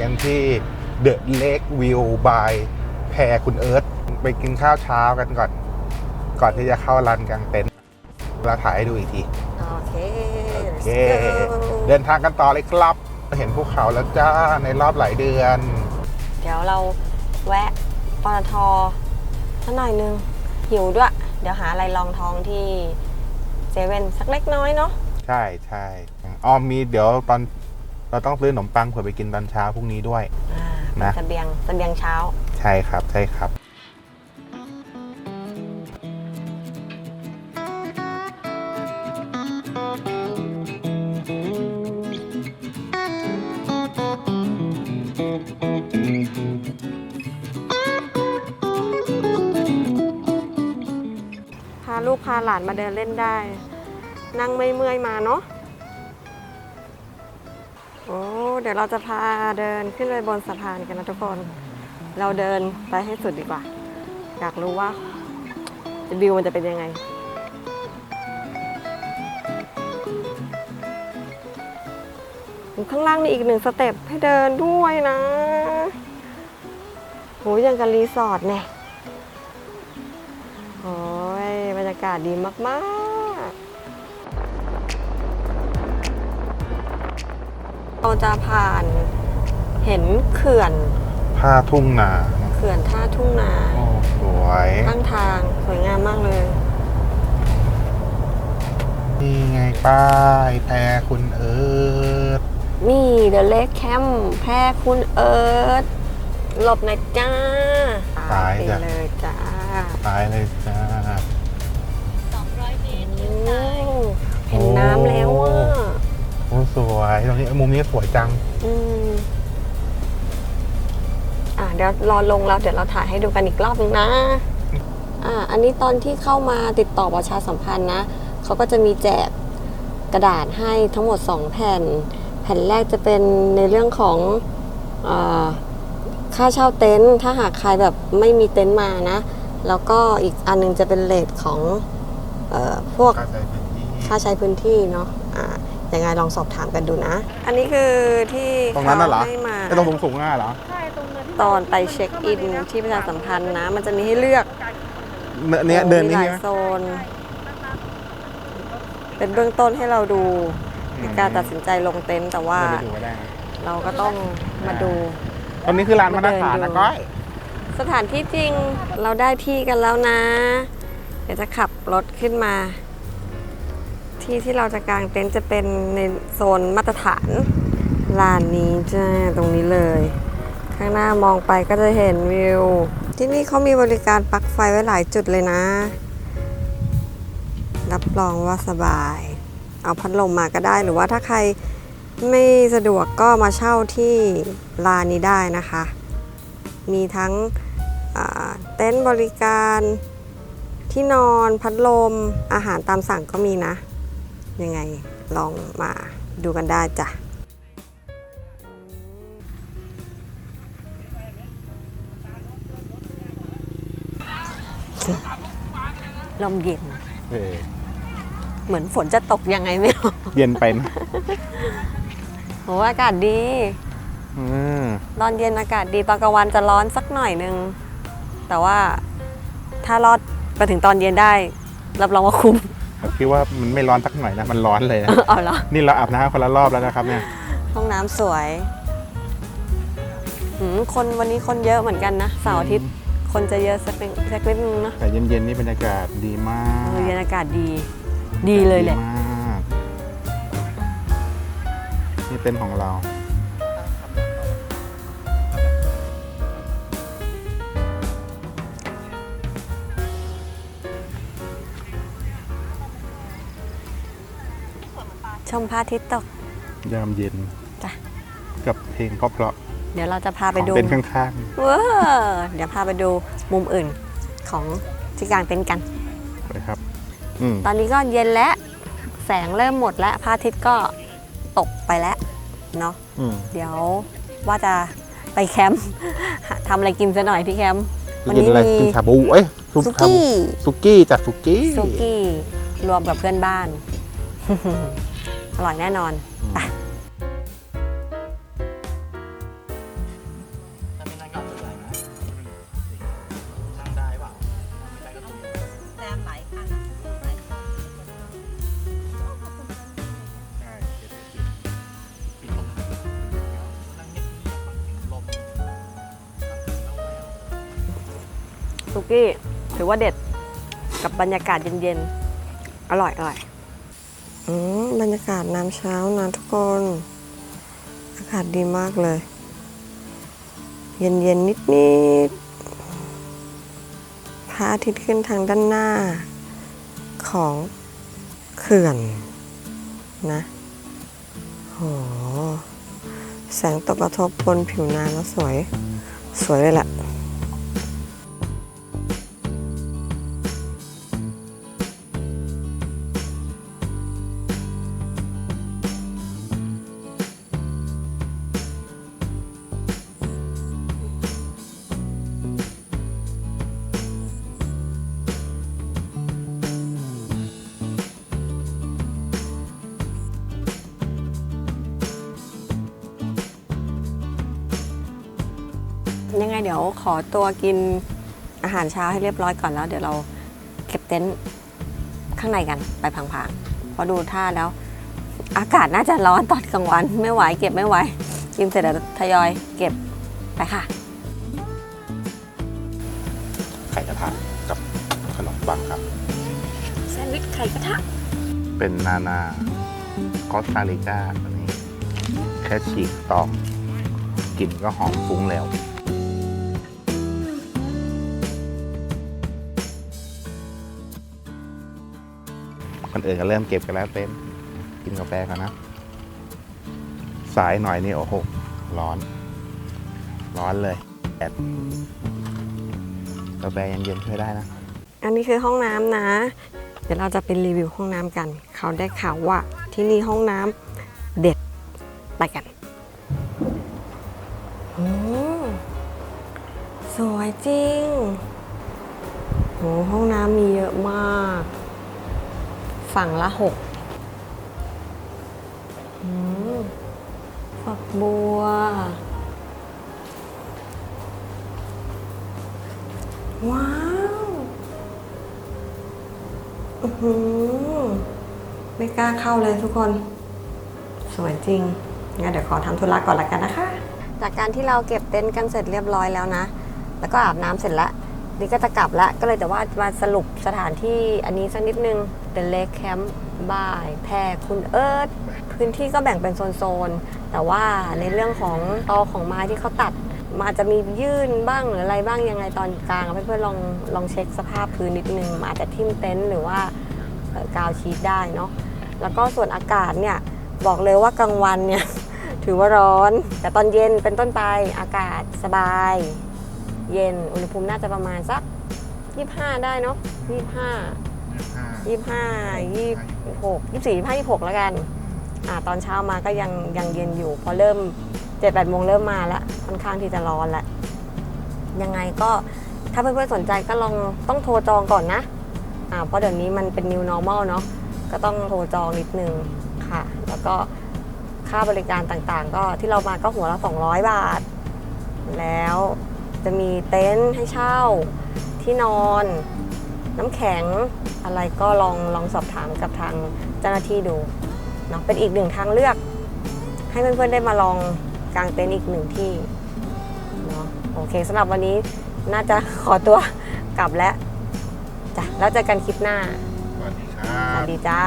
กันที่ The Lake View by แพรคุณเอิร์ธไปกินข้าวเช้ากันก่อน ก่อนที่จะเข้ารันกลางเต็นท์เราถ่ายให้ดูอีกที โอเค โอเค let's go เดินทางกันต่อเลยครับ เห็นภูเขาแล้วจ้าในรอบหลายเดือน เดี๋ยวเราแวะปตทสักหน่อยนึงหิวด้วย เดี๋ยวหาอะไรรองท้องที่เซเว่นสักเล็กน้อยเนาะใช่ใช่อ๋อมีเดี๋ยวตอน เราต้องซื้อขนมปังเผื่อไปกินตอนเช้าพรุ่งนี้ด้วย อ่าเป็นนะ เสบียงเสบียงเช้า ใช่ครับใช่ครับ พาลูกพาหลานมาเดินเล่นได้ นั่งไม่เมื่อยมาเนาะ เดี๋ยวเราจะพาเดินขึ้นไปบนสะพานกันนะทุกคน เราเดินไปให้สุดดีกว่า อยากรู้ว่าวิวมันจะเป็นยังไงข้างล่างมีอีกหนึ่งสเต็ปให้เดินด้วยนะโหยังกับรีสอร์ทเนี่ยโอ้ยบรรยากาศดีมากๆ เราจะผ่าน เห็นเขื่อนผ้าทุ่งนาเขื่อนท่าทุ่งนาโอ้สวยข้างทางสวยงามมากเลย นี่ไงป้ายแพรคุณเอิร์ธนี่เดอะเล็กแคมป์แพรคุณเอิร์ธหลบหน่อยจ้าไปเลยจ้าตายเลยจ้าโอ้เห็นน้ำแล้วอะโอ้สวยตรงนี้มุมนี้สวยจัง อืมอะเดี๋ยวรอลงแล้วเดี๋ยวเราถ่ายให้ดูกันอีกรอบนึงนะ อ่า อันนี้ตอนที่เข้ามาติดต่อประชาสัมพันธ์นะเขาก็จะมีแจกกระดาษให้ทั้งหมด 2 แผ่น แผ่นแรกจะเป็นในเรื่องของอาค่าเช่าเต็นท์ถ้าหากใครแบบไม่มีเต็นท์มานะ แล้วก็อีกอันหนึงจะเป็นเลทของเออพวกค่าใช้พื้นที่ค่าใช้พื้นที่เนาะอ่า ยังไงลองสอบถามกันดูนะ อันนี้คือที่ตรงนั้นน่ะเหรอให้มา ไอ้ตรงสูงๆน่ะเหรอตอนไปเช็คอินที่ประชาสัมพันธ์นะ มันจะมีให้เลือกเนเนี้ยเดินมีนี่หลาใช่ยไหมโซน เป็นเบื้องต้นให้เราดูในการตัดสินใจลงเต็นท์แต่ว่าเดินไปดูก็ได้นะเราก็ต้องมาดู ตรงนี้คือร้านมาตรฐานมาเดินดูนะก้อยสถานที่จริงเราได้ที่กันแล้วนะ เดี๋ยวจะขับรถขึ้นมา ที่ที่เราจะกางเต็นท์จะเป็นในโซนมาตรฐานลานนี้จ้าตรงนี้เลย ข้างหน้ามองไปก็จะเห็นวิว ที่นี่เขามีบริการปลั๊กไฟไว้หลายจุดเลยนะ รับรองว่าสบาย เอาพัดลมมาก็ได้หรือว่าถ้าใครไม่สะดวกก็มาเช่าที่ลานนี้ได้นะคะ มีทั้งเต็นท์บริการที่นอนพัดลมอาหารตามสั่งก็มีนะ ยังไงลองมาดูกันได้จ้ะลมเย็น เออเหมือนฝนจะตกยังไงไม่รู้เย็นไปนะโหอากาศดี อืมตอนเย็นอากาศดีตอนกลางวันจะร้อนสักหน่อยนึง แต่ว่าถ้ารอดไปถึงตอนเย็นได้ รับรองว่าคุ้ม ผมคิดว่ามันไม่ร้อนสักหน่อยนะ มันร้อนเลยนะเอาเหรอนี่เราอาบน้ำคนละรอบแล้วนะครับเนี่ย ห้องน้ำสวยหืมคนวันนี้คนเยอะเหมือนกันนะเสาร์อาทิตย์คนจะเยอะสักนิดสักนิดนึงเนอะแต่เย็นๆนี่บรรยากาศดีมากเออเย็นอากาศดี ดีเลยแหละ ดีมากนี่เต็นท์ของเรา ชมพระอาทิตย์ตก ยามเย็นจ้ะ กับเพลงเพราะเดี๋ยวเราจะพาๆไปของดูเต็นท์ข้างเว้อเดี๋ยวพาไปดูมุมอื่นของที่กลางเต็นท์กัน ๆเลยครับ อืมตอนนี้ก็เย็นแล้วแสงเริ่มหมดแล้วพระอาทิตย์ก็ตกไปแล้วเนาะอืมเดี๋ยวว่าจะไปแคมป์ทำอะไรกินซะหน่อยที่แคมป์วันกินนี้อะไรมีกินชาบูเอ้ยซุปสุชาบูกี้ สุกี้จากสุกี้สุกี้รวมกับเพื่อนบ้าน อร่อยแน่นอนไปสุกี้ถือว่าเด็ดกับบรรยากาศเย็นๆ อร่อยอร่อย บรรยากาศน้ำเช้านะทุกคน อากาศดีมากเลย เย็นๆนิดๆพระอาทิตย์ขึ้นทางด้านหน้า ของเขื่อนนะโหแสงตกกระทบบนผิวน้ำแล้วสวย สวยเลยแหละ ยังไงเดี๋ยวขอตัวกินอาหารเช้าให้เรียบร้อยก่อนแล้ว เดี๋ยวเราเก็บเต็นท์ข้างในกันไปพังๆเพราะดูท่าแล้ว อากาศน่าจะร้อนตอนกลางวันไม่ไหวเก็บไม่ไหวกินเสร็จแล้วทยอยเก็บไปค่ะ ไข่กระทะกับขนมปังครับ แซนด์วิชไข่กระทะเป็นนานาคอสตาริกาอันนี้แค่ฉีกตอกกลิ่นก็หอมฟุ้งแล้ว คนอื่นก็เริ่มเก็บกันแล้วเต้นกินกาแฟกันนะ สายหน่อยนี่โอ้โหร้อน ร้อนเลยแดดกาแฟยังเย็นช่วยได้นะ อันนี้คือห้องน้ำนะ เดี๋ยวเราจะไปรีวิวห้องน้ำกัน เขาได้ข่าวว่าที่นี่ห้องน้ำเด็ดไปกันสวยจริงโหห้องน้ำมีเยอะมาก ฝั่งละหกอืมฝักบัว ว้าวอือหือไม่กล้าเข้าเลยทุกคน สวยจริง งั้นเดี๋ยวขอทำธุระก่อนละกันนะคะ จากการที่เราเก็บเต็นท์กันเสร็จเรียบร้อยแล้วนะ แล้วก็อาบน้ำเสร็จแล้วนี่ก็จะกลับล้วก็เลยแต่ว่ามาสรุปสถานที่อันนี้สักนิดนึง The Lake Camp by แพรคุณเอิร์ธพื้นที่ก็แบ่งเป็นโซนๆ แต่ว่าในเรื่องของตอของไม้ที่เขาตัดมันอาจจะมียื่นบ้างหรืออะไรบ้างยังไงตอนกลางเพื่อนๆลองลองเช็คสภาพพื้นนิดนึงอาจจะทิ่มเต็นท์หรือว่ากาวชีตได้เนาะแล้วก็ส่วนอากาศเนี่ยบอกเลยว่ากลางวันเนี่ยถือว่าร้อน แต่ตอนเย็นเป็นต้นไปอากาศสบาย เย็นอุณหภูมิน่าจะประมาณสัก 25 ได้เนาะ25 25 26 24 25 26แล้วกันอ่าตอนเช้ามาก็ยังยังเย็นอยู่ พอเริ่ม7 8โมงเริ่มมาแล้วค่อนข้างที่จะร้อนแล้วยังไงก็ถ้าเพื่อนๆสนใจก็ลองต้องโทรจองก่อนนะอ่าเพราะเดี๋ยวนี้มันเป็น new normal เนาะก็ต้องโทรจองนิดนึงค่ะ แล้วก็ค่าบริการต่างๆ ก็ที่เรามาก็หัวละ 200 บาท แล้วจะมีเต็นท์ให้เช่าที่นอน น้ำแข็งอะไรก็ลองลองสอบถามกับทางเจ้าหน้าที่ดูเนาะเป็นอีกหนึ่งทางเลือก ให้เพื่อนๆได้มาลองกางเต็นท์อีกหนึ่งที่เนาะโอเคสำหรับวันนี้น่าจะขอตัวกลับแล้วจ้ะแล้วเจอกันคลิปหน้า สวัสดีครัสวับสดีจ้า